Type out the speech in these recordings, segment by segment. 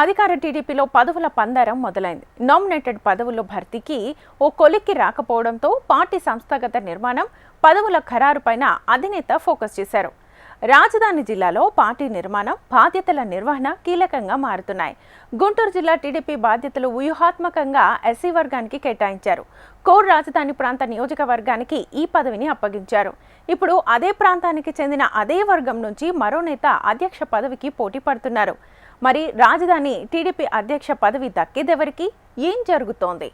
అధికార టీడీపీలో పదవుల పందారం మొదలైంది. నామినేటెడ్ పదవుల భర్తీకి ఓ కొలిక్కి రాకపోవడంతో పార్టీ సంస్థాగత నిర్మాణం పదవుల ఖరారుపైన అధినేత ఫోకస్ చేశారు. రాజధాని జిల్లాలో పార్టీ నిర్మాణం బాధ్యతల నిర్వహణ కీలకంగా మారుతున్నాయి. గుంటూరు జిల్లా టీడీపీ బాధ్యతలు వ్యూహాత్మకంగా ఎస్సీ వర్గానికి కేటాయించారు. కోర్ రాజధాని ప్రాంత నియోజకవర్గానికి ఈ పదవిని అప్పగించారు. ఇప్పుడు అదే ప్రాంతానికి చెందిన అదే వర్గం నుంచి మరో నేత అధ్యక్ష పదవికి పోటీ పడుతున్నారు. మరి రాజధాని టీడీపీ అధ్యక్ష పదవి దక్కేదెవరికి? ఏం జరుగుతోంది?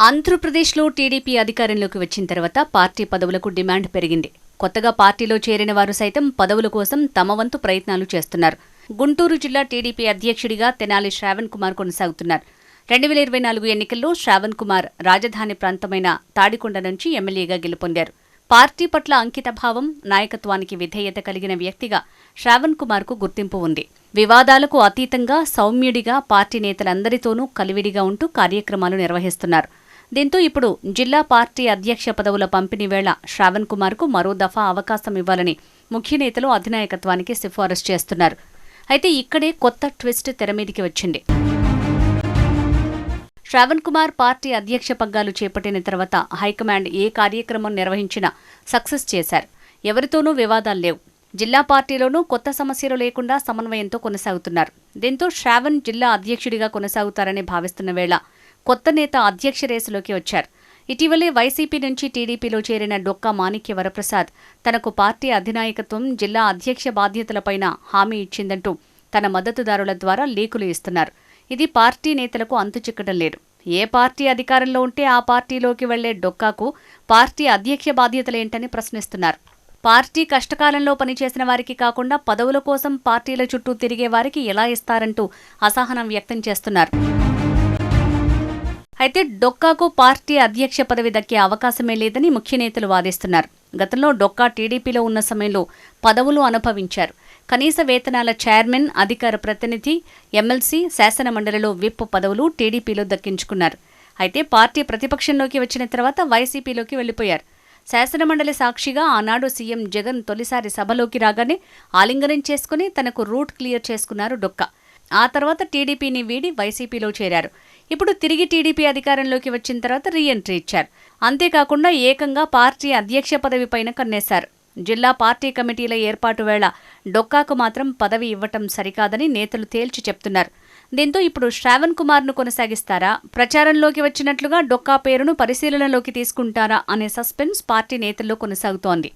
ఆంధ్రప్రదేశ్లో టీడీపీ అధికారంలోకి వచ్చిన తర్వాత పార్టీ పదవులకు డిమాండ్ పెరిగింది. కొత్తగా పార్టీలో చేరిన వారు సైతం పదవుల కోసం తమ వంతు ప్రయత్నాలు చేస్తున్నారు. గుంటూరు జిల్లా టీడీపీ అధ్యక్షుడిగా తెనాలి శ్రావణ్ కుమార్ కొనసాగుతున్నారు. రెండు వేల ఇరవై నాలుగు ఎన్నికల్లో శ్రావణ్ కుమార్ రాజధాని ప్రాంతమైన తాడికొండ నుంచి ఎమ్మెల్యేగా గెలుపొందారు. పార్టీ పట్ల అంకితభావం నాయకత్వానికి విధేయత కలిగిన వ్యక్తిగా శ్రావణ్ కుమార్కు గుర్తింపు ఉంది. వివాదాలకు అతీతంగా సౌమ్యుడిగా పార్టీ నేతలందరితోనూ కలివిడిగా ఉంటూ కార్యక్రమాలు నిర్వహిస్తున్నారు. దీంతో ఇప్పుడు జిల్లా పార్టీ అధ్యక్ష పదవుల పంపిణీ వేళ శ్రావణ్ కుమార్కు మరో దఫా అవకాశం ఇవ్వాలని ముఖ్య నేతలు అధినాయకత్వానికి సిఫారసు చేస్తున్నారు. అయితే ఇక్కడే కొత్త ట్విస్ట్ తెరమీదికి వచ్చింది. శ్రావణ్ కుమార్ పార్టీ అధ్యక్ష పగ్గాలు చేపట్టిన తర్వాత హైకమాండ్ ఏ కార్యక్రమం నిర్వహించినా సక్సెస్ చేశారు. ఎవరితోనూ వివాదాలు లేవు. జిల్లా పార్టీలోనూ కొత్త సమస్యలు లేకుండా సమన్వయంతో కొనసాగుతున్నారు. దీంతో శ్రావణ్ జిల్లా అధ్యక్షుడిగా కొనసాగుతారని భావిస్తున్న వేళ కొత్త నేత అధ్యక్ష రేసులోకి వచ్చారు. ఇటీవలే వైసీపీ నుంచి టీడీపీలో చేరిన డొక్కా మాణిక్య వరప్రసాద్ తనకు పార్టీ అధినాయకత్వం జిల్లా అధ్యక్ష బాధ్యతలపైన హామీ ఇచ్చిందంటూ తన మద్దతుదారుల ద్వారా లీకులు ఇస్తున్నారు. ఇది పార్టీ నేతలకు అంతుచిక్కడం లేదు. ఏ పార్టీ అధికారంలో ఉంటే ఆ పార్టీలోకి వెళ్ళే డొక్కాకు పార్టీ అధ్యక్ష బాధ్యతలేంటని ప్రశ్నిస్తున్నారు. పార్టీ కష్టకాలంలో పనిచేసిన వారికి కాకుండా పదవుల కోసం పార్టీల చుట్టూ తిరిగే వారికి ఎలా ఇస్తారంటూ అసహనం వ్యక్తం చేస్తున్నారు. అయితే డొక్కాకు పార్టీ అధ్యక్ష పదవి దక్కే అవకాశమే లేదని ముఖ్య నేతలు వాదిస్తున్నారు. గతంలో డొక్కా టీడీపీలో ఉన్న సమయంలో పదవులు అనుభవించారు. కనీస వేతనాల చైర్మన్ అధికార ప్రతినిధి ఎమ్మెల్సీ శాసనమండలిలో విప్ పదవులు టీడీపీలో దక్కించుకున్నారు. అయితే పార్టీ ప్రతిపక్షంలోకి వచ్చిన తర్వాత వైసీపీలోకి వెళ్ళిపోయారు శాసనమండలి సాక్షిగా ఆనాడు సీఎం జగన్ తొలిసారి సభలోకి రాగానే ఆలింగనం చేసుకుని తనకు రూట్ క్లియర్ చేసుకున్నారు డొక్కా. ఆ తర్వాత టీడీపీని వీడి వైసీపీలో చేరారు. ఇప్పుడు తిరిగి టీడీపీ అధికారంలోకి వచ్చిన తర్వాత రీఎంట్రీ ఇచ్చారు. అంతేకాకుండా ఏకంగా పార్టీ అధ్యక్ష పదవి పైన కన్నేశారు. జిల్లా పార్టీ కమిటీల ఏర్పాటు వేళ డొక్కాకు మాత్రం పదవి ఇవ్వటం సరికాదని నేతలు తేల్చి చెప్తున్నారు. దీంతో ఇప్పుడు శ్రావణ్ కుమార్ను కొనసాగిస్తారా? ప్రచారంలోకి వచ్చినట్లుగా డొక్కా పేరును పరిశీలనలోకి తీసుకుంటారా అనే సస్పెన్స్ పార్టీ నేతల్లో కొనసాగుతోంది.